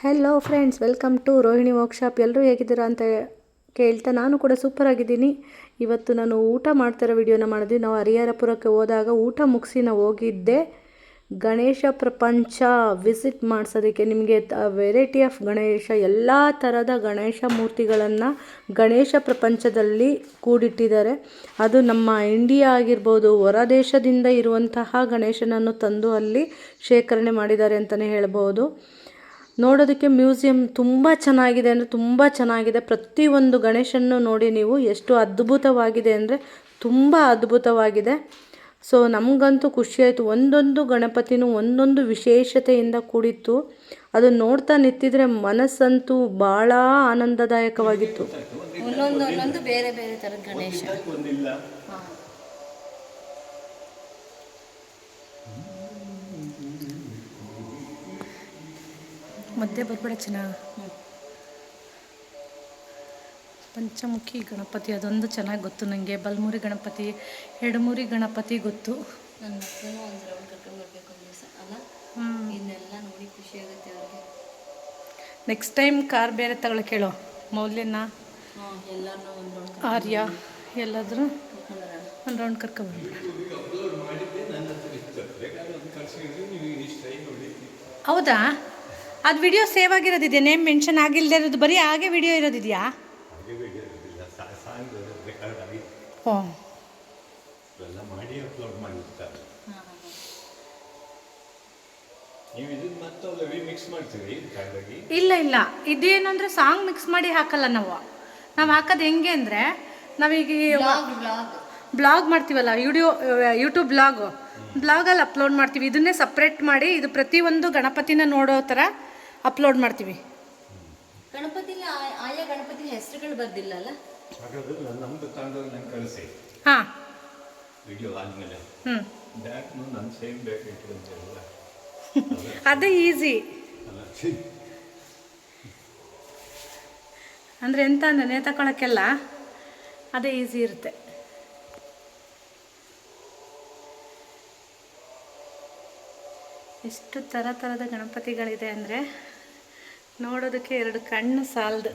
Hello friends welcome to Rohini workshop ಎಲ್ಲರೂ ಹೇಗಿದ್ದೀರಾ ಅಂತ ಕೇಳ್ತಾ ನಾನು ಕೂಡ ಸೂಪರ್ ಆಗಿದ್ದೀನಿ. ಇವತ್ತು ನಾನು ಊಟ ಮಾಡ್ತಿರೋ ವಿಡಿಯೋನ ಮಾಡಿದ್ವಿ. ನಾವು ಹರಿಹರಪುರಕ್ಕೆ ಹೋದಾಗ ಊಟ ಮುಗಿಸಿ ನಾವು ಹೋಗಿದ್ದೆ. ಗಣೇಶ ಪ್ರಪಂಚ ವಿಸಿಟ್ ಮಾಡಿಸೋದಕ್ಕೆ ನಿಮಗೆ ವೆರೈಟಿ ಆಫ್ ಗಣೇಶ, ಎಲ್ಲ ಥರದ ಗಣೇಶ ಮೂರ್ತಿಗಳನ್ನು ಗಣೇಶ ಪ್ರಪಂಚದಲ್ಲಿ ಕೂಡಿಟ್ಟಿದ್ದಾರೆ. ಅದು ನಮ್ಮ ಇಂಡಿಯಾ ಆಗಿರ್ಬೋದು, ಹೊರ ದೇಶದಿಂದ ಇರುವಂತಹ ಗಣೇಶನನ್ನು ತಂದು ಅಲ್ಲಿ ಶೇಖರಣೆ ಮಾಡಿದ್ದಾರೆ ಅಂತಲೇ ಹೇಳ್ಬೋದು. ನೋಡೋದಕ್ಕೆ ಮ್ಯೂಸಿಯಂ ತುಂಬ ಚೆನ್ನಾಗಿದೆ ಅಂದರೆ ತುಂಬ ಚೆನ್ನಾಗಿದೆ. ಪ್ರತಿಯೊಂದು ಗಣೇಶನ್ನು ನೋಡಿ ನೀವು ಎಷ್ಟು ಅದ್ಭುತವಾಗಿದೆ ಅಂದರೆ ತುಂಬ ಅದ್ಭುತವಾಗಿದೆ. ಸೊ ನಮಗಂತೂ ಖುಷಿಯಾಯಿತು ಒಂದೊಂದು ಗಣಪತಿನೂ ಒಂದೊಂದು ವಿಶೇಷತೆಯಿಂದ ಕೂಡಿತ್ತು. ಅದು ನೋಡ್ತಾ ನಿಂತಿದ್ರೆ ಮನಸ್ಸಂತೂ ಭಾಳ ಆನಂದದಾಯಕವಾಗಿತ್ತು. ಒಂದೊಂದು ಒಂದೊಂದು ಬೇರೆ ಬೇರೆ ಥರದ ಗಣೇಶ. ಮಧ್ಯೆ ಬರ್ಬೇಡ ಚೆನ್ನ. ಪಂಚಮುಖಿ ಗಣಪತಿ ಅದೊಂದು ಚೆನ್ನಾಗಿ ಗೊತ್ತು ನನಗೆ ಬಲ್ಮುರಿ ಗಣಪತಿ ಎಡಮುರಿ ಗಣಪತಿ ಗೊತ್ತು. ನನ್ನ ಮಕ್ಕಳೂ ಒಂದು ರೌಂಡ್ ಕರ್ಕೊಂಡು ಬರ್ಬೇಕು ಒಂದು ದಿವಸ ಅಲ್ಲ? ಇದನ್ನೆಲ್ಲ ನೋಡಿ ಖುಷಿ ಆಗುತ್ತೆ ಅವ್ರಿಗೆ. ನೆಕ್ಸ್ಟ್ ಟೈಮ್ ಕಾರ್ ಬೇರೆ ತಗೊಳಕ್ಕೆ ಹೇಳೋ. ಮೌಲ್ಯನ ಒಂದು ರೌಂಡ್ ಆರ್ಯ ಎಲ್ಲಾದರೂ ಒಂದು ರೌಂಡ್ ಕರ್ಕೊಬರ್ಬೇಡ ಹೌದಾ? ಅದು ವಿಡಿಯೋ ಸೇವ್ ಆಗಿರೋದಿದೆಯಾ? ನೇಮ್ ಮೆನ್ಷನ್ ಆಗಿಲ್ಲದೆ ಇರೋದು ಬರೀ ಹಾಗೆ ವಿಡಿಯೋ ಇರೋದಿದೆಯಾ? ಓ ಇಲ್ಲ ಇಲ್ಲ. ಇದೇನು ಅಂದರೆ ಸಾಂಗ್ ಮಿಕ್ಸ್ ಮಾಡಿ ಹಾಕಲ್ಲ ನಾವು. ನಾವು ಹಾಕೋದು ಹೆಂಗೆ ಅಂದರೆ ನಾವೀಗ ಬ್ಲಾಗ್ ಬ್ಲಾಗ್ ಬ್ಲಾಗ್ ಮಾಡ್ತೀವಲ್ಲ ವಿಡಿಯೋ ಯೂಟ್ಯೂಬ್ ಬ್ಲಾಗ್ ಬ್ಲಾಗಲ್ಲಿ ಅಪ್ಲೋಡ್ ಮಾಡ್ತೀವಿ. ಇದನ್ನೇ ಸಪ್ರೇಟ್ ಮಾಡಿ ಇದು ಪ್ರತಿಯೊಂದು ಗಣಪತಿನ ನೋಡೋ ಥರ ಅಪ್ಲೋಡ್ ಮಾಡ್ತೀವಿ. ಗಣಪತಿಲಿ ಆಯಾ ಗಣಪತಿ ಹೆಸರುಗಳು ಬರ್ದಿಲ್ಲ ಅಲ್ಲ ಹಾಗಾದ್ರೆ ನಾನು ನಮ್ದು ತಗೊಂಡೋಗಿ ನಂಗೆ ಕಳಿಸಿ. ಹಾಂ. ವಿಡಿಯೋ ಆದಮೇಲೆ. ಹ್ಞೂ ನನ್ನ ಸೇಮ್ ಬ್ಯಾಕ್ ಇಟ್ಕೊಂತೀರಲ್ಲ ಅದೇ ಈಸಿ ಅಲ್ಲ. ಛೀ. ಅಂದರೆ ಎಂತ ಅಂದರೆ ನೇತಕೊಳ್ಳೋಕ್ಕೆಲ್ಲ ಅದೇ ಈಸಿ ಇರುತ್ತೆ. ಎಷ್ಟು ಥರ ಥರದ ಗಣಪತಿಗಳಿದೆ ಅಂದರೆ ನೋಡೋದಕ್ಕೆ ಎರಡು ಕಣ್ಣು ಸಾಲದು.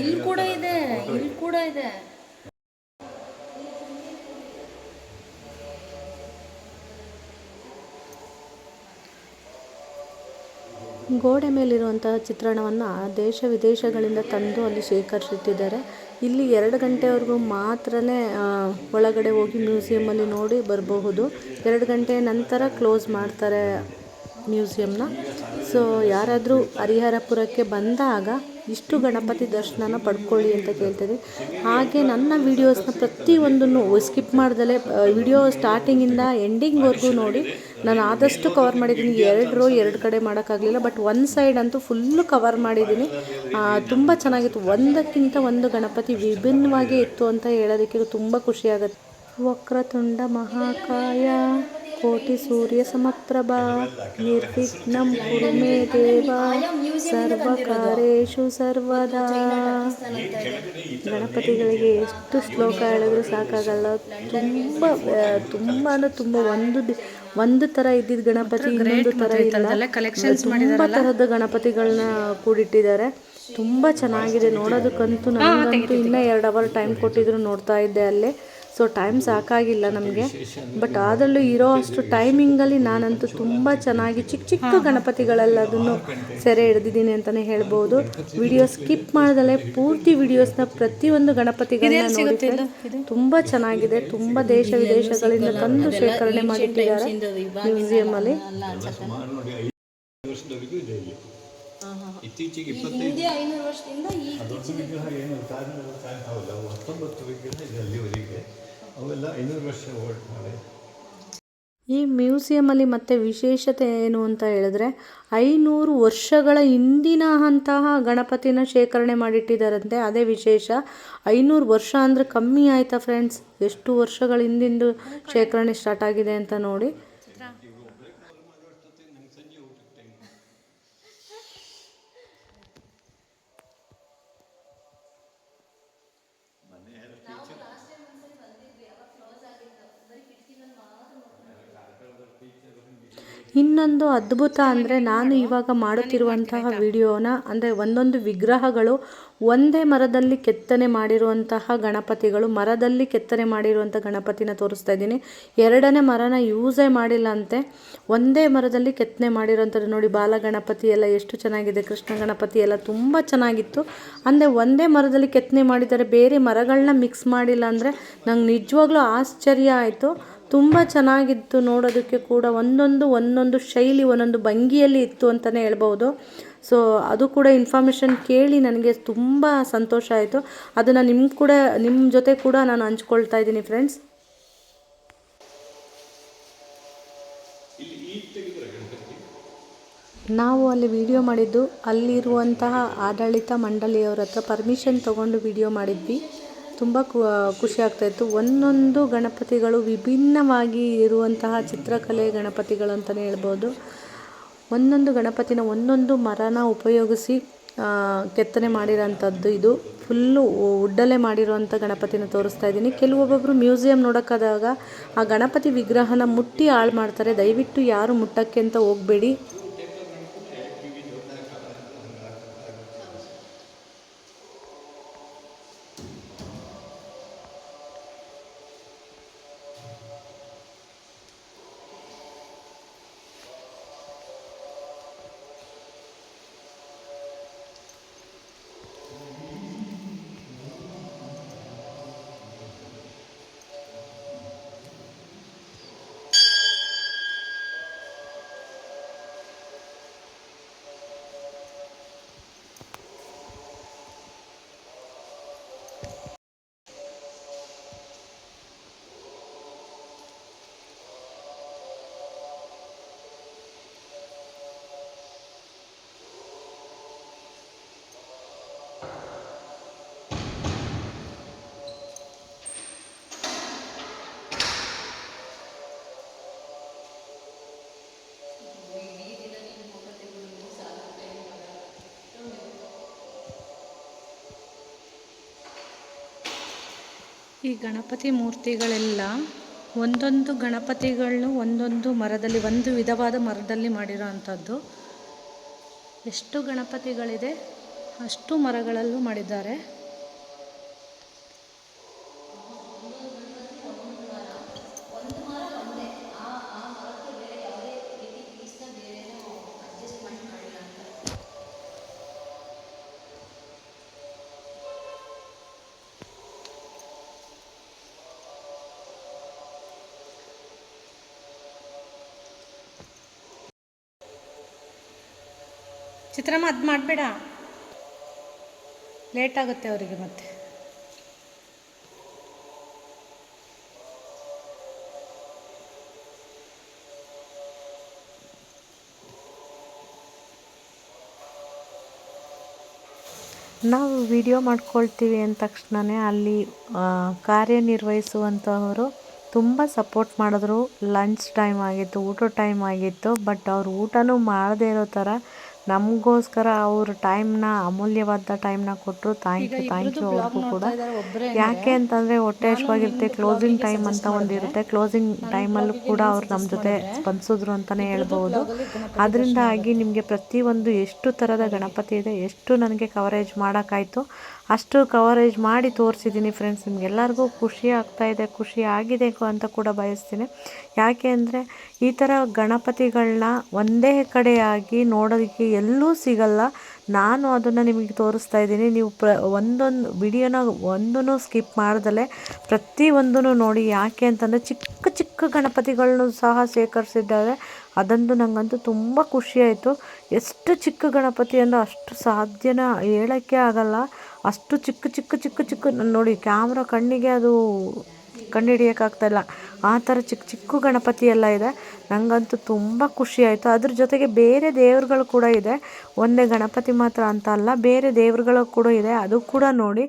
ಇಲ್ಲಿ ಕೂಡ ಇದೆ ಇಲ್ಲಿ ಕೂಡ ಇದೆ. ಗೋಡೆ ಮೇಲಿರುವಂತಹ ಚಿತ್ರಣವನ್ನು ದೇಶ ವಿದೇಶಗಳಿಂದ ತಂದು ಅಲ್ಲಿ ಶೇಖರಿಸುತ್ತಿದ್ದಾರೆ. ಇಲ್ಲಿ ಎರಡು ಗಂಟೆವರೆಗೂ ಮಾತ್ರನೇ ಒಳಗಡೆ ಹೋಗಿ ಮ್ಯೂಸಿಯಮಲ್ಲಿ ನೋಡಿ ಬರಬಹುದು. ಎರಡು ಗಂಟೆ ನಂತರ ಕ್ಲೋಸ್ ಮಾಡ್ತಾರೆ ಮ್ಯೂಸಿಯಮ್ನ ಸೊ ಯಾರಾದರೂ ಹರಿಹರಪುರಕ್ಕೆ ಬಂದಾಗ ಇಷ್ಟು ಗಣಪತಿ ದರ್ಶನನ ಪಡ್ಕೊಳ್ಳಿ ಅಂತ ಕೇಳ್ತಿದ್ದೆ ಹಾಗೆ ನನ್ನ ವೀಡಿಯೋಸ್ನ ಪ್ರತಿಯೊಂದನ್ನು ಸ್ಕಿಪ್ ಮಾಡ್ದಲೆ ವಿಡಿಯೋ ಸ್ಟಾರ್ಟಿಂಗಿಂದ ಎಂಡಿಂಗ್ವರೆಗೂ ನೋಡಿ ನಾನು ಆದಷ್ಟು ಕವರ್ ಮಾಡಿದ್ದೀನಿ. ಎರಡು ರೋ ಎರಡು ಕಡೆ ಮಾಡೋಕ್ಕಾಗಲಿಲ್ಲ ಬಟ್ ಒನ್ ಸೈಡ್ ಅಂತೂ ಫುಲ್ಲು ಕವರ್ ಮಾಡಿದ್ದೀನಿ. ತುಂಬ ಚೆನ್ನಾಗಿತ್ತು. ಒಂದಕ್ಕಿಂತ ಒಂದು ಗಣಪತಿ ವಿಭಿನ್ನವಾಗಿ ಇತ್ತು ಅಂತ ಹೇಳೋದಕ್ಕೆ ತುಂಬ ಖುಷಿಯಾಗುತ್ತೆ ವಕ್ರತುಂಡ ಮಹಾಕಾಯ. ಕೋಟಿ ಸೂರ್ಯ ಸಮಪ್ರಭಾ ನಿರ್ವಿಘ್ನಂ ಕುರು ಮೇ ದೇವ ಸರ್ವಕಾರೇಶು ಸರ್ವದಾ. ಗಣಪತಿಗಳಿಗೆ ಎಷ್ಟು ಶ್ಲೋಕ ಹೇಳಿದ್ರು ಸಾಕಾಗಲ್ಲ. ತುಂಬ ತುಂಬ ಅಂದ್ರೆ ತುಂಬ ಒಂದು ಒಂದು ಥರ ಇದ್ದಿದ್ದ ಗಣಪತಿ ಇನ್ನೊಂದು ಥರ ಇಲ್ಲ. ತುಂಬ ಥರದ ಗಣಪತಿಗಳನ್ನ ಕೂಡಿಟ್ಟಿದ್ದಾರೆ. ತುಂಬ ಚೆನ್ನಾಗಿದೆ. ನೋಡೋದಕ್ಕಂತೂ ನನಗಂತೂ ಇನ್ನೂ ಎರಡು ಅವರ್ ಟೈಮ್ ಕೊಟ್ಟಿದ್ರು ನೋಡ್ತಾ ಇದ್ದೆ ಅಲ್ಲೇ. ಸೊ ಟೈಮ್ ಸಾಕಾಗಿಲ್ಲ ನಮಗೆ. ಬಟ್ ಅದರಲ್ಲೂ ಇರೋ ಅಷ್ಟು ಟೈಮಿಂಗಲ್ಲಿ ನಾನಂತೂ ತುಂಬ ಚೆನ್ನಾಗಿ ಚಿಕ್ಕ ಚಿಕ್ಕ ಗಣಪತಿಗಳೆಲ್ಲದನ್ನು ಸೆರೆ ಹಿಡಿದಿದ್ದೀನಿ ಅಂತಲೇ ಹೇಳ್ಬೋದು. ವಿಡಿಯೋ ಸ್ಕಿಪ್ ಮಾಡ್ದಲೆ ಪೂರ್ತಿ ವಿಡಿಯೋಸ್ನ ಪ್ರತಿಯೊಂದು ಗಣಪತಿಗಳನ್ನ ನೋಡಿದ್ರೆ. ತುಂಬ ಚೆನ್ನಾಗಿದೆ. ತುಂಬ ದೇಶ ವಿದೇಶಗಳಿಂದ ತಂದು ಶೇಖರಣೆ ಮಾಡಿಟ್ಟಿದ್ದಾರೆ ಮ್ಯೂಸಿಯಮಲ್ಲಿ ಸುಮಾರು ನೋಡಿ ವರ್ಷದವರೆಗೂ ಇದೆ ಇಲ್ಲಿ. ಇತ್ತೀಚೆಗೆ ಇಪ್ಪತ್ತೈದು ವಿಗ್ರಹ ಏನು? ಹತ್ತೊಂಬತ್ತು ವಿಗ್ರಹ ಇದೆ ಅಲ್ಲಿವರೆಗೆ. ಅವೆಲ್ಲ ಐನೂರು ವರ್ಷ ಓಲ್ಡ್ ಮಾಡಿ ಈ ಮ್ಯೂಸಿಯಮಲ್ಲಿ ಮತ್ತೆ ವಿಶೇಷತೆ ಏನು ಅಂತ ಹೇಳಿದ್ರೆ, ಐನೂರು ವರ್ಷಗಳ ಹಿಂದಿನ ಅಂತಹ ಗಣಪತಿನ ಶೇಖರಣೆ ಮಾಡಿಟ್ಟಿದ್ದಾರಂತೆ. ಅದೇ ವಿಶೇಷ, ಐನೂರು ವರ್ಷ ಅಂದರೆ ಕಮ್ಮಿ ಆಯಿತಾ ಫ್ರೆಂಡ್ಸ್ ಎಷ್ಟು ವರ್ಷಗಳ ಹಿಂದಿಂದು ಶೇಖರಣೆ ಸ್ಟಾರ್ಟ್ ಆಗಿದೆ ಅಂತ ನೋಡಿ. ಇನ್ನೊಂದು ಅದ್ಭುತ ಅಂದರೆ ನಾನು ಇವಾಗ ಮಾಡುತ್ತಿರುವಂತಹ ವಿಡಿಯೋನ, ಅಂದರೆ ಒಂದೊಂದು ವಿಗ್ರಹಗಳು ಒಂದೇ ಮರದಲ್ಲಿ ಕೆತ್ತನೆ ಮಾಡಿರುವಂತಹ ಗಣಪತಿಗಳು, ಮರದಲ್ಲಿ ಕೆತ್ತನೆ ಮಾಡಿರುವಂಥ ಗಣಪತಿನ ತೋರಿಸ್ತಾ ಇದ್ದೀನಿ. ಎರಡನೇ ಮರನ ಯೂಸೇ ಮಾಡಿಲ್ಲ ಅಂತೆ. ಒಂದೇ ಮರದಲ್ಲಿ ಕೆತ್ತನೆ ಮಾಡಿರೋಂಥದ್ದು ನೋಡಿ ಬಾಲಗಣಪತಿ ಎಲ್ಲ ಎಷ್ಟು ಚೆನ್ನಾಗಿದೆ, ಕೃಷ್ಣ ಗಣಪತಿ ಎಲ್ಲ ತುಂಬ ಚೆನ್ನಾಗಿತ್ತು. ಅಂದರೆ ಒಂದೇ ಮರದಲ್ಲಿ ಕೆತ್ತನೆ ಮಾಡಿದ್ದಾರೆ, ಬೇರೆ ಮರಗಳನ್ನ ಮಿಕ್ಸ್ ಮಾಡಿಲ್ಲ ಅಂದರೆ ನಂಗೆ ನಿಜವಾಗ್ಲೂ ಆಶ್ಚರ್ಯ ಆಯಿತು. ತುಂಬ ಚೆನ್ನಾಗಿತ್ತು ನೋಡೋದಕ್ಕೆ ಕೂಡ. ಒಂದೊಂದು ಒಂದೊಂದು ಶೈಲಿ, ಒಂದೊಂದು ಭಂಗಿಯಲ್ಲಿ ಇತ್ತು ಅಂತಲೇ ಹೇಳ್ಬೋದು ಸೊ ಅದು ಕೂಡ ಇನ್ಫಾರ್ಮೇಷನ್ ಕೇಳಿ ನನಗೆ ತುಂಬ ಸಂತೋಷ ಆಯಿತು. ಅದನ್ನು ನಿಮ್ಮ ಕೂಡ ನಿಮ್ಮ ಜೊತೆ ಕೂಡ ನಾನು ಹಂಚ್ಕೊಳ್ತಾ ಇದ್ದೀನಿ ಫ್ರೆಂಡ್ಸ್ ನಾವು ಅಲ್ಲಿ ವಿಡಿಯೋ ಮಾಡಿದ್ದು ಅಲ್ಲಿರುವಂತಹ ಆಡಳಿತ ಮಂಡಳಿಯವರ ಹತ್ರ ಪರ್ಮಿಷನ್ ತಗೊಂಡು ವಿಡಿಯೋ ಮಾಡಿದ್ವಿ. ತುಂಬ ಖುಷಿ ಆಗ್ತಾಯಿತ್ತು ಒಂದೊಂದು ಗಣಪತಿಗಳು ವಿಭಿನ್ನವಾಗಿ ಇರುವಂತಹ ಚಿತ್ರಕಲೆ ಗಣಪತಿಗಳು ಅಂತಲೇ ಹೇಳ್ಬೋದು. ಒಂದೊಂದು ಗಣಪತಿನ ಒಂದೊಂದು ಮರನ ಉಪಯೋಗಿಸಿ ಕೆತ್ತನೆ ಮಾಡಿರೋಂಥದ್ದು ಇದು. ಫುಲ್ಲು ಉಡ್ಡಲೆ ಮಾಡಿರುವಂಥ ಗಣಪತಿನ ತೋರಿಸ್ತಾ ಇದ್ದೀನಿ. ಕೆಲವೊಬ್ಬೊಬ್ಬರು ಮ್ಯೂಸಿಯಂ ನೋಡೋಕ್ಕಾದಾಗ ಆ ಗಣಪತಿ ವಿಗ್ರಹನ ಮುಟ್ಟಿ ಹಾಳು ಮಾಡ್ತಾರೆ. ದಯವಿಟ್ಟು ಯಾರು ಮುಟ್ಟಕ್ಕೆ ಅಂತ ಹೋಗಬೇಡಿ. ಈ ಗಣಪತಿ ಮೂರ್ತಿಗಳೆಲ್ಲ ಒಂದೊಂದು ಗಣಪತಿಗಳನ್ನು ಒಂದೊಂದು ಮರದಲ್ಲಿ, ಒಂದು ವಿಧವಾದ ಮರದಲ್ಲಿ ಮಾಡಿರೋ ಎಷ್ಟು ಗಣಪತಿಗಳಿದೆ ಅಷ್ಟು ಮರಗಳಲ್ಲೂ ಮಾಡಿದ್ದಾರೆ. ಚಿತ್ರಮ್ಮ, ಅದು ಮಾಡಬೇಡ. ಲೇಟ್ ಆಗುತ್ತೆ ಅವರಿಗೆ ಮತ್ತೆ. ನಾವು ವಿಡಿಯೋ ಮಾಡ್ಕೊಳ್ತೀವಿ ಅಂದ ತಕ್ಷಣವೇ ಅಲ್ಲಿ ಕಾರ್ಯನಿರ್ವಹಿಸುವಂಥವರು ತುಂಬ ಸಪೋರ್ಟ್ ಮಾಡಿದ್ರು. ಲಂಚ್ ಟೈಮ್ ಆಗಿತ್ತು ಊಟ ಟೈಮ್ ಆಗಿತ್ತು, ಬಟ್ ಅವ್ರು ಊಟನೂ ಮಾಡದೇ ಇರೋ ಥರ ನಮಗೋಸ್ಕರ ಅವರು ಟೈಮ್ನ ಅಮೂಲ್ಯವಾದ ಟೈಮ್ನ ಕೊಟ್ಟರು ಥ್ಯಾಂಕ್ ಯು ಥ್ಯಾಂಕ್ ಯು ಅವ್ರಿಗೂ ಕೂಡ. ಯಾಕೆ ಅಂತಂದರೆ ಹೊಟ್ಟೆ ಹಶ್ವಾಗಿರುತ್ತೆ ಕ್ಲೋಸಿಂಗ್ ಟೈಮ್ ಅಂತ ಒಂದಿರುತ್ತೆ ಕ್ಲೋಸಿಂಗ್ ಟೈಮಲ್ಲೂ ಕೂಡ ಅವ್ರು ನಮ್ಮ ಜೊತೆ ಸ್ಪಂದಿಸಿದ್ರು ಅಂತಲೇ ಹೇಳ್ಬೋದು ಅದರಿಂದಾಗಿ ನಿಮಗೆ ಪ್ರತಿಯೊಂದು ಎಷ್ಟು ಥರದ ಗಣಪತಿ ಇದೆ ಎಷ್ಟು ನನಗೆ ಕವರೇಜ್ ಮಾಡೋಕ್ಕಾಯ್ತು ಅಷ್ಟು ಕವರೇಜ್ ಮಾಡಿ ತೋರಿಸಿದ್ದೀನಿ ಫ್ರೆಂಡ್ಸ್ ನಿಮಗೆಲ್ಲರಿಗೂ ಖುಷಿ ಆಗ್ತಾ ಇದೆ, ಖುಷಿ ಆಗಿದೆ ಅಂತ ಕೂಡ ಬಯಸ್ತೀನಿ. ಯಾಕೆ ಅಂದರೆ ಈ ಥರ ಗಣಪತಿಗಳನ್ನ ಒಂದೇ ಕಡೆಯಾಗಿ ನೋಡೋದಕ್ಕೆ ಎಲ್ಲೂ ಸಿಗಲ್ಲ. ನಾನು ಅದನ್ನು ನಿಮಗೆ ತೋರಿಸ್ತಾ ಇದ್ದೀನಿ. ನೀವು ಪ್ರ, ಒಂದೊಂದು ವಿಡಿಯೋನ ಒಂದೂ ಸ್ಕಿಪ್ ಮಾಡ್ದಲೇ ಪ್ರತಿಯೊಂದೂ ನೋಡಿ. ಯಾಕೆ ಅಂತಂದರೆ ಚಿಕ್ಕ ಚಿಕ್ಕ ಗಣಪತಿಗಳನ್ನು ಸಹ ಶೇಖರಿಸಿದ್ದಾರೆ. ಅದಂತೂ ನನಗಂತೂ ತುಂಬ ಖುಷಿಯಾಯಿತು ಎಷ್ಟು ಚಿಕ್ಕ ಗಣಪತಿ ಅಂದರೆ ಅಷ್ಟು ಸಾಧ್ಯನ ಹೇಳೋಕ್ಕೆ ಆಗಲ್ಲ. ಅಷ್ಟು ಚಿಕ್ಕ ಚಿಕ್ಕ ಚಿಕ್ಕ ಚಿಕ್ಕ ನೋಡಿ, ಕ್ಯಾಮ್ರಾ ಕಣ್ಣಿಗೆ ಅದು ಕಂಡು ಹಿಡಿಯೋಕ್ಕಾಗ್ತಾಯಿಲ್ಲ ಆ ಥರ ಚಿಕ್ಕ ಚಿಕ್ಕ ಗಣಪತಿ ಎಲ್ಲ ಇದೆ. ನನಗಂತೂ ತುಂಬ ಖುಷಿ ಆಯಿತು. ಅದ್ರ ಜೊತೆಗೆ ಬೇರೆ ದೇವ್ರುಗಳು ಕೂಡ ಇದೆ. ಒಂದೇ ಗಣಪತಿ ಮಾತ್ರ ಅಂತ ಅಲ್ಲ, ಬೇರೆ ದೇವ್ರುಗಳು ಕೂಡ ಇದೆ. ಅದು ಕೂಡ ನೋಡಿ,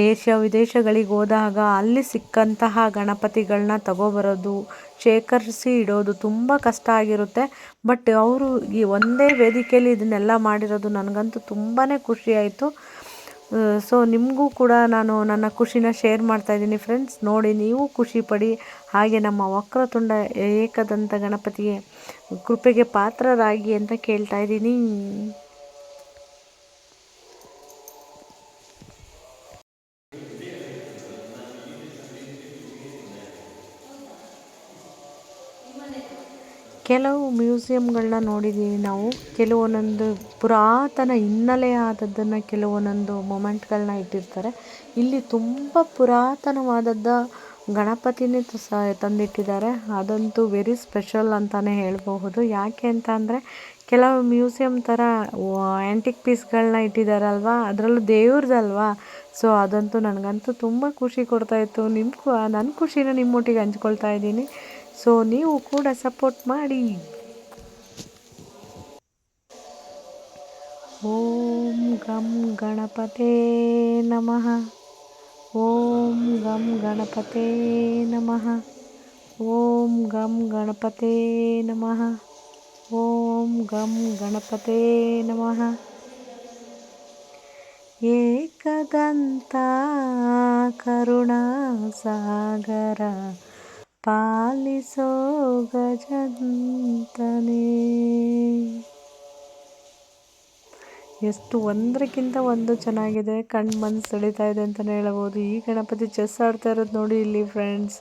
ದೇಶ ವಿದೇಶಗಳಿಗೆ ಹೋದಾಗ ಅಲ್ಲಿ ಸಿಕ್ಕಂತಹ ಗಣಪತಿಗಳನ್ನ ತಗೊಬರೋದು, ಶೇಖರಿಸಿ ಇಡೋದು ತುಂಬ ಕಷ್ಟ ಆಗಿರುತ್ತೆ. ಬಟ್ ಅವರು ಈ ಒಂದೇ ವೇದಿಕೆಯಲ್ಲಿ ಇದನ್ನೆಲ್ಲ ಮಾಡಿರೋದು ನನಗಂತೂ ತುಂಬಾ ಖುಷಿಯಾಯಿತು ಸೊ ನಿಮಗೂ ಕೂಡ ನಾನು ನನ್ನ ಖುಷಿನ ಶೇರ್ ಮಾಡ್ತಾ ಇದ್ದೀನಿ ಫ್ರೆಂಡ್ಸ್ ನೋಡಿ, ನೀವು ಖುಷಿ ಪಡಿ ಹಾಗೆ ನಮ್ಮ ವಕ್ರತುಂಡ ಏಕದಂತ ಗಣಪತಿಗೆ ಕೃಪೆಗೆ ಪಾತ್ರರಾಗಿ ಅಂತ ಕೇಳ್ತಾ ಇದ್ದೀನಿ. ಕೆಲವು ಮ್ಯೂಸಿಯಮ್ಗಳನ್ನ ನೋಡಿದ್ದೀವಿ ನಾವು. ಕೆಲವೊಂದೊಂದು ಪುರಾತನ ಹಿನ್ನೆಲೆ ಆದದ್ದನ್ನು ಕೆಲವೊಂದೊಂದು ಮೊಮೆಂಟ್ಗಳನ್ನ ಇಟ್ಟಿರ್ತಾರೆ. ಇಲ್ಲಿ ತುಂಬ ಪುರಾತನವಾದದ್ದ ಗಣಪತಿನೇ ಸಹ ತಂದಿಟ್ಟಿದ್ದಾರೆ. ಅದಂತೂ ವೆರಿ ಸ್ಪೆಷಲ್ ಅಂತಲೇ ಹೇಳಬಹುದು. ಯಾಕೆ ಅಂತ ಅಂದರೆ, ಕೆಲವು ಮ್ಯೂಸಿಯಮ್ ಥರ ಆ್ಯಂಟಿಕ್ ಪೀಸ್ಗಳನ್ನ ಇಟ್ಟಿದ್ದಾರಲ್ವಾ ಅದರಲ್ಲೂ ದೇವ್ರದಲ್ವಾ? ಸೊ ಅದಂತೂ ನನಗಂತೂ ತುಂಬ ಖುಷಿ ಕೊಡ್ತಾಯಿತ್ತು ನಿಮ್ಮ ನನ್ನ ಖುಷಿನ ನಿಮ್ಮೊಟ್ಟಿಗೆ ಹಂಚ್ಕೊಳ್ತಾ ಇದ್ದೀನಿ. ಸೊ ನೀವು ಕೂಡ ಸಪೋರ್ಟ್ ಮಾಡಿ. ಓಂ ಗಂ ಗಣಪತೇ ನಮಃ. ಓಂ ಗಂ ಗಣಪತೇ ನಮಃ. ಓಂ ಗಂ ಗಣಪತೇ ನಮಃ. ಓಂ ಗಂ ಗಣಪತೇ ನಮಃ. ಏಕದಂತ ಕರುಣಾಸಾಗರ. ಪಾಲಿಸೋ ಗಜಂತನೇ. ಎಷ್ಟು ಒಂದಕ್ಕಿಂತ ಒಂದು ಚೆನ್ನಾಗಿದೆ ಕಣ್ಣು ಮನ್ಸು ಸೆಳೀತಾ ಇದೆ ಅಂತಲೇ ಹೇಳ್ಬೋದು. ಈ ಗಣಪತಿ ಚೆಸ್ ಆಡ್ತಾ ಇರೋದು ನೋಡಿ ಇಲ್ಲಿ ಫ್ರೆಂಡ್ಸ್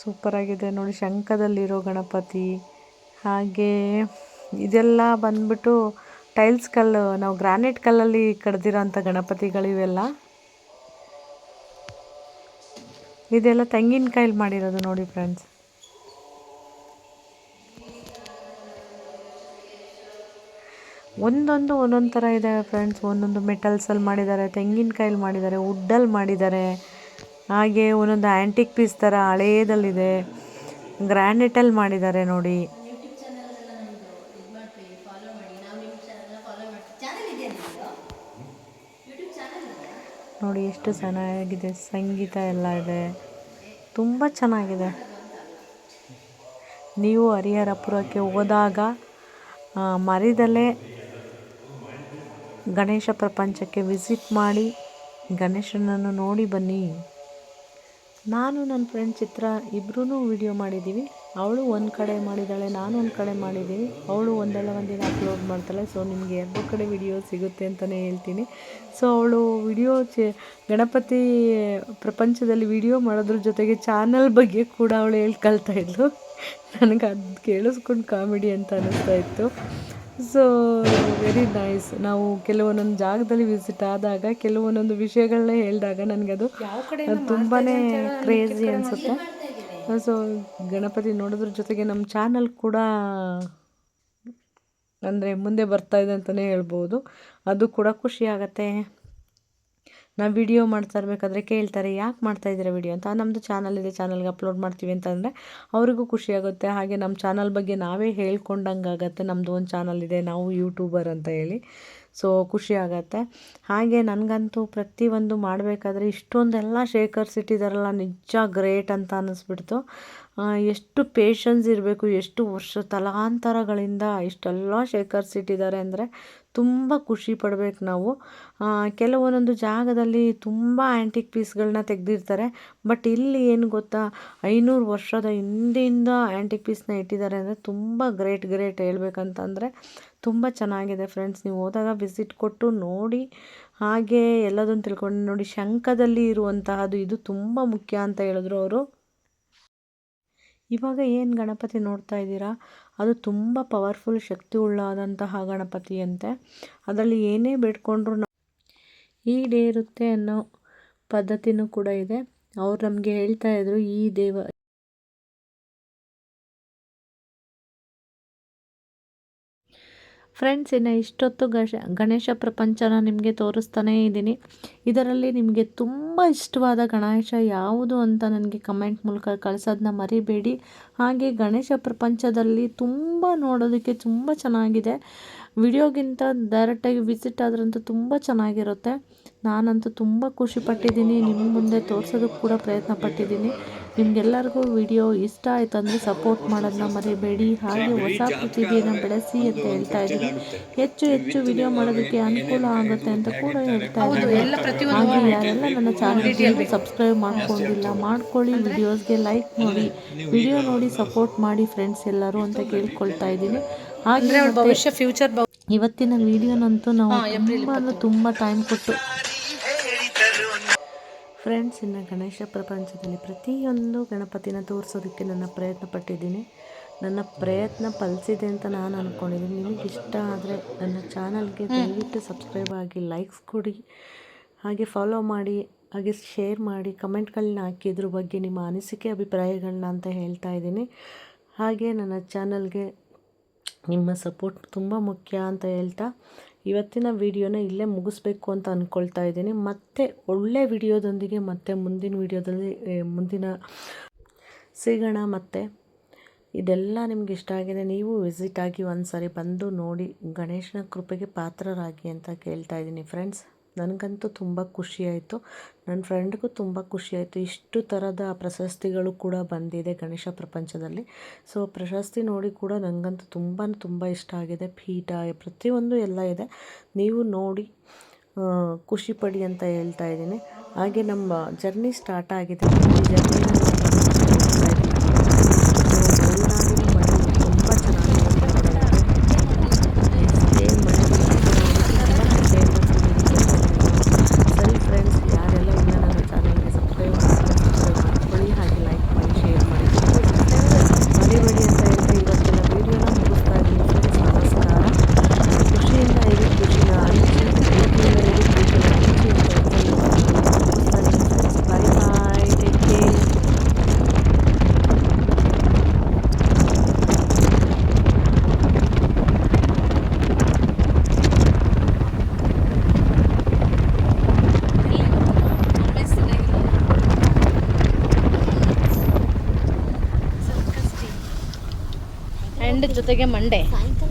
ಸೂಪರಾಗಿದೆ ನೋಡಿ ಶಂಖದಲ್ಲಿರೋ ಗಣಪತಿ. ಹಾಗೆ ಇದೆಲ್ಲ ಬಂದ್ಬಿಟ್ಟು ಟೈಲ್ಸ್ ಕಲ್ಲು, ನಾವು ಗ್ರಾನೈಟ್ ಕಲ್ಲಲ್ಲಿ ಕಡ್ದಿರೋ ಅಂಥ ಗಣಪತಿಗಳು ಇವೆಲ್ಲ ಇದೆಲ್ಲ ತೆಂಗಿನಕಾಯಲ್ಲಿ ಮಾಡಿರೋದು ನೋಡಿ ಫ್ರೆಂಡ್ಸ್ ಒಂದೊಂದು ಒಂದೊಂದು ಥರ ಇದೆ ಫ್ರೆಂಡ್ಸ್ ಒಂದೊಂದು ಮೆಟಲ್ಸಲ್ಲಿ ಮಾಡಿದ್ದಾರೆ ತೆಂಗಿನಕಾಯಲ್ಲಿ ಮಾಡಿದ್ದಾರೆ ವುಡ್ಡಲ್ಲಿ ಮಾಡಿದ್ದಾರೆ. ಹಾಗೆ ಒಂದೊಂದು ಆ್ಯಂಟಿಕ್ ಪೀಸ್ ಥರ ಹಳೇದಲ್ಲಿದೆ. ಗ್ರ್ಯಾನೆಟಲ್ಲಿ ಮಾಡಿದ್ದಾರೆ ನೋಡಿ. ನೋಡಿ ಎಷ್ಟು ಚೆನ್ನಾಗಿದೆ, ಸಂಗೀತ ಎಲ್ಲ ಇದೆ. ತುಂಬ ಚೆನ್ನಾಗಿದೆ. ನೀವು ಹರಿಹರಪುರಕ್ಕೆ ಹೋದಾಗ ಮರಿದಲೇ ಗಣೇಶ ಪ್ರಪಂಚಕ್ಕೆ ವಿಸಿಟ್ ಮಾಡಿ ಗಣೇಶನನ್ನು ನೋಡಿ ಬನ್ನಿ. ನಾನು ನನ್ನ ಫ್ರೆಂಡ್ ಚಿತ್ರ ಇಬ್ಬರೂ ವಿಡಿಯೋ ಮಾಡಿದ್ದೀವಿ. ಅವಳು ಒಂದು ಕಡೆ ಮಾಡಿದ್ದಾಳೆ ನಾನು ಒಂದು ಕಡೆ ಮಾಡಿದ್ದೀನಿ. ಅವಳು ಒಂದಲ್ಲ ಒಂದಿನ ಅಪ್ಲೋಡ್ ಮಾಡ್ತಾಳೆ. ಸೊ ನಿಮಗೆ ಎರಡು ಕಡೆ ವಿಡಿಯೋ ಸಿಗುತ್ತೆ ಅಂತಲೇ ಹೇಳ್ತೀನಿ. ಸೊ ಅವಳು ವಿಡಿಯೋ ಚೆ ಗಣಪತಿ ಪ್ರಪಂಚದಲ್ಲಿ ವಿಡಿಯೋ ಮಾಡೋದ್ರ ಜೊತೆಗೆ ಚಾನಲ್ ಬಗ್ಗೆ ಕೂಡ ಅವಳು ಹೇಳ್ಕೊಳ್ತಾ ಇದ್ಲು. ನನಗೆ ಅದು ಕೇಳಿಸ್ಕೊಂಡು ಕಾಮಿಡಿ ಅಂತ ಅನ್ನಿಸ್ತಾ ಇತ್ತು. ಸೊ ವೆರಿ ನೈಸ್ ನಾವು ಕೆಲವೊಂದೊಂದು ಜಾಗದಲ್ಲಿ ವಿಸಿಟ್ ಆದಾಗ ಕೆಲವೊಂದೊಂದು ವಿಷಯಗಳನ್ನ ಹೇಳಿದಾಗ ನನಗದು ತುಂಬಾ ಕ್ರೇಜಿ ಅನಿಸುತ್ತೆ. ಸೊ ಗಣಪತಿ ನೋಡೋದ್ರ ಜೊತೆಗೆ ನಮ್ಮ ಚಾನಲ್ ಕೂಡ ಅಂದರೆ ಮುಂದೆ ಬರ್ತಾ ಇದೆ ಅಂತಲೇ ಹೇಳ್ಬೋದು. ಅದು ಕೂಡ ಖುಷಿ ಆಗುತ್ತೆ. ನಾವು ವಿಡಿಯೋ ಮಾಡ್ತಾ ಇರಬೇಕಾದ್ರೆ ಕೇಳ್ತಾರೆ, ಯಾಕೆ ಮಾಡ್ತಾ ಇದ್ದೀರಾ ವಿಡಿಯೋ ಅಂತ. ನಮ್ಮದು ಚಾನಲ್ ಇದೆ ಚಾನಲ್ಗೆ ಅಪ್ಲೋಡ್ ಮಾಡ್ತೀವಿ ಅಂತಂದರೆ ಅವ್ರಿಗೂ ಖುಷಿಯಾಗುತ್ತೆ ಹಾಗೆ ನಮ್ಮ ಚಾನಲ್ ಬಗ್ಗೆ ನಾವೇ ಹೇಳ್ಕೊಂಡಂಗೆ ಆಗುತ್ತೆ ನಮ್ಮದು ಒಂದು ಚಾನಲ್ ಇದೆ, ನಾವು ಯೂಟ್ಯೂಬರ್ ಅಂತ ಹೇಳಿ. ಸೊ ಖುಷಿ ಆಗತ್ತೆ. ಹಾಗೆ ನನಗಂತೂ ಪ್ರತಿಯೊಂದು ಮಾಡಬೇಕಾದ್ರೆ ಇಷ್ಟೊಂದೆಲ್ಲ ಶೇಖರಿಸಿಟ್ಟಿದ್ದಾರಲ್ಲ ನಿಜ ಗ್ರೇಟ್ ಅಂತ ಅನ್ನಿಸ್ಬಿಡ್ತು. ಎಷ್ಟು ಪೇಷನ್ಸ್ ಇರಬೇಕು, ಎಷ್ಟು ವರ್ಷ ತಲಾಂತರಗಳಿಂದ ಇಷ್ಟೆಲ್ಲ ಶೇಖರಿಸಿಟ್ಟಿದ್ದಾರೆ ಅಂದರೆ ತುಂಬ ಖುಷಿ ಪಡ್ಬೇಕು ನಾವು. ಕೆಲವೊಂದೊಂದು ಜಾಗದಲ್ಲಿ ತುಂಬ ಆ್ಯಂಟಿಕ್ ಪೀಸ್ಗಳನ್ನ ತೆಗೆದಿರ್ತಾರೆ. ಬಟ್ ಇಲ್ಲಿ ಏನು ಗೊತ್ತಾ, ಐನೂರು ವರ್ಷದ ಹಿಂದಿಂದ ಆ್ಯಂಟಿಕ್ ಪೀಸ್ನ ಇಟ್ಟಿದ್ದಾರೆ ಅಂದರೆ ತುಂಬ ಗ್ರೇಟ್ ಗ್ರೇಟ್ ಹೇಳ್ಬೇಕಂತಂದರೆ ತುಂಬ ಚೆನ್ನಾಗಿದೆ ಫ್ರೆಂಡ್ಸ್. ನೀವು ಹೋದಾಗ ವಿಸಿಟ್ ಕೊಟ್ಟು ನೋಡಿ, ಹಾಗೆ ಎಲ್ಲದನ್ನು ತಿಳ್ಕೊಂಡು ನೋಡಿ ಶಂಖದಲ್ಲಿ ಇರುವಂತಹದ್ದು ಇದು ತುಂಬ ಮುಖ್ಯ ಅಂತ ಹೇಳಿದ್ರು ಅವರು. ಇವಾಗ ಏನು ಗಣಪತಿ ನೋಡ್ತಾ ಇದ್ದೀರಾ? ಅದು ತುಂಬ ಪವರ್ಫುಲ್ ಶಕ್ತಿ ಉಳ್ಳಾದಂತಹ ಗಣಪತಿ ಅಂತೆ. ಅದರಲ್ಲಿ ಏನೇ ಬೇಡ್ಕೊಂಡ್ರು ಈಡೇರುತ್ತೆ ಅನ್ನೋ ಪದ್ಧತಿನೂ ಕೂಡ ಇದೆ. ಅವ್ರು ನಮಗೆ ಹೇಳ್ತಾ ಇದ್ರು, ಈ ದೇವ ಫ್ರೆಂಡ್ಸ್ ಇನ್ನು ಇಷ್ಟೊತ್ತು ಗಶ, ಗಣೇಶ ಪ್ರಪಂಚನ ನಿಮಗೆ ತೋರಿಸ್ತಾನೇ ಇದ್ದೀನಿ. ಇದರಲ್ಲಿ ನಿಮಗೆ ತುಂಬ ಇಷ್ಟವಾದ ಗಣೇಶ ಯಾವುದು ಅಂತ ನನಗೆ ಕಮೆಂಟ್ ಮೂಲಕ ಕಳಿಸೋದನ್ನ ಮರಿಬೇಡಿ. ಹಾಗೆ ಗಣೇಶ ಪ್ರಪಂಚದಲ್ಲಿ ತುಂಬ ನೋಡೋದಕ್ಕೆ ತುಂಬ ಚೆನ್ನಾಗಿದೆ. ವಿಡಿಯೋಗಿಂತ ಡೈರೆಕ್ಟಾಗಿ ವಿಸಿಟ್ ಆದ್ರಂತೂ ತುಂಬ ಚೆನ್ನಾಗಿರುತ್ತೆ. ನಾನಂತೂ ತುಂಬ ಖುಷಿಪಟ್ಟಿದ್ದೀನಿ ನಿಮ್ಮ ಮುಂದೆ ತೋರಿಸೋದಕ್ಕೆ ಕೂಡ ಪ್ರಯತ್ನ ಪಟ್ಟಿದ್ದೀನಿ. ನಿಮಗೆಲ್ಲರಿಗೂ ವಿಡಿಯೋ ಇಷ್ಟ ಆಯ್ತು ಅಂದರೆ ಸಪೋರ್ಟ್ ಮಾಡೋದನ್ನ ಮರಿಬೇಡಿ. ಹಾಗೆ ಹೊಸ ಪ್ರತಿಭೆಯನ್ನು ಬೆಳೆಸಿ ಅಂತ ಹೇಳ್ತಾ ಇದ್ದೀನಿ. ಹೆಚ್ಚು ಹೆಚ್ಚು ವಿಡಿಯೋ ಮಾಡೋದಕ್ಕೆ ಅನುಕೂಲ ಆಗುತ್ತೆ ಅಂತ ಕೂಡ ಹೇಳ್ತಾ ಇದ್ದೀನಿ. ಹಾಗೆ ಯಾರೆಲ್ಲ ನನ್ನ ಚಾನಲ್ಗೆ ಸಬ್ಸ್ಕ್ರೈಬ್ ಮಾಡ್ಕೊಂಡಿಲ್ಲ ಮಾಡ್ಕೊಳ್ಳಿ ವಿಡಿಯೋಸ್ಗೆ ಲೈಕ್ ಮಾಡಿ ವಿಡಿಯೋ ನೋಡಿ ಸಪೋರ್ಟ್ ಮಾಡಿ ಫ್ರೆಂಡ್ಸ್ ಎಲ್ಲರೂ ಅಂತ ಕೇಳ್ಕೊಳ್ತಾ ಇದ್ದೀನಿ. ಹಾಗೆ ಭವಿಷ್ಯ ಫ್ಯೂಚರ್ ಇವತ್ತಿನ ವಿಡಿಯೋನಂತೂ ನಾವು ತುಂಬ ತುಂಬ ಟೈಮ್ ಕೊಟ್ಟು ಫ್ರೆಂಡ್ಸ್ ಇನ್ನು ಗಣೇಶ ಪ್ರಪಂಚದಲ್ಲಿ ಪ್ರತಿಯೊಂದು ಗಣಪತಿನ ತೋರಿಸೋದಕ್ಕೆ ನನ್ನ ಪ್ರಯತ್ನ ಪಟ್ಟಿದ್ದೀನಿ ನನ್ನ ಪ್ರಯತ್ನ ಫಲಿಸಿದೆ ಅಂತ ನಾನು ಅಂದ್ಕೊಂಡಿದ್ದೀನಿ ನಿಮಗೆ ಇಷ್ಟ ಆದರೆ ನನ್ನ ಚಾನಲ್ಗೆ ದಯವಿಟ್ಟು ಸಬ್ಸ್ಕ್ರೈಬ್ ಆಗಿ ಲೈಕ್ಸ್ ಕೊಡಿ ಹಾಗೆ ಫಾಲೋ ಮಾಡಿ ಹಾಗೆ ಶೇರ್ ಮಾಡಿ ಕಮೆಂಟ್ಗಳನ್ನ ಹಾಕಿ ಇದ್ರ ಬಗ್ಗೆ ನಿಮ್ಮ ಅನಿಸಿಕೆ ಅಭಿಪ್ರಾಯಗಳನ್ನ ಅಂತ ಹೇಳ್ತಾ ಇದ್ದೀನಿ. ಹಾಗೆ ನನ್ನ ಚಾನಲ್ಗೆ ನಿಮ್ಮ ಸಪೋರ್ಟ್ ತುಂಬ ಮುಖ್ಯ ಅಂತ ಹೇಳ್ತಾ ಇವತ್ತಿನ ವಿಡಿಯೋನ ಇಲ್ಲೇ ಮುಗಿಸ್ಬೇಕು ಅಂತ ಅಂದ್ಕೊಳ್ತಾ ಇದ್ದೀನಿ. ಮತ್ತೆ ಒಳ್ಳೆ ವಿಡಿಯೋದೊಂದಿಗೆ ಮತ್ತೆ ಮುಂದಿನ ವಿಡಿಯೋದಲ್ಲಿ ಮುಂದಿನ ಸಿಗೋಣ ಮತ್ತೆ. ಇದೆಲ್ಲ ನಿಮ್ಗೆ ಇಷ್ಟ ಆಗಿದೆ, ನೀವು ವಿಸಿಟ್ ಆಗಿ ಒಂದು ಸಾರಿ ಬಂದು ನೋಡಿ ಗಣೇಶನ ಕೃಪೆಗೆ ಪಾತ್ರರಾಗಿ ಅಂತ ಕೇಳ್ತಾ ಇದ್ದೀನಿ ಫ್ರೆಂಡ್ಸ್ ನನಗಂತೂ ತುಂಬ ಖುಷಿಯಾಯಿತು ನನ್ನ ಫ್ರೆಂಡ್ಗೂ ತುಂಬ ಖುಷಿಯಾಯಿತು ಇಷ್ಟು ಥರದ ಪ್ರಶಸ್ತಿಗಳು ಕೂಡ ಬಂದಿದೆ ಗಣೇಶ ಪ್ರಪಂಚದಲ್ಲಿ. ಸೊ ಪ್ರಶಸ್ತಿ ನೋಡಿ ಕೂಡ ನನಗಂತೂ ತುಂಬಾ ತುಂಬ ಇಷ್ಟ ಆಗಿದೆ. ಪೀಠ, ಪ್ರತಿಯೊಂದು ಎಲ್ಲ ಇದೆ. ನೀವು ನೋಡಿ ಖುಷಿಪಡಿ ಖುಷಿ ಪಡಿ ಅಂತ ಹೇಳ್ತಾ ಇದ್ದೀನಿ. ಹಾಗೆ ನಮ್ಮ ಜರ್ನಿ ಸ್ಟಾರ್ಟ್ ಆಗಿದೆ. ಈ ಎಂಡ್ ಜೊತೆಗೆ ಮಂಡೆ ಸಾಯಂಕಾಲ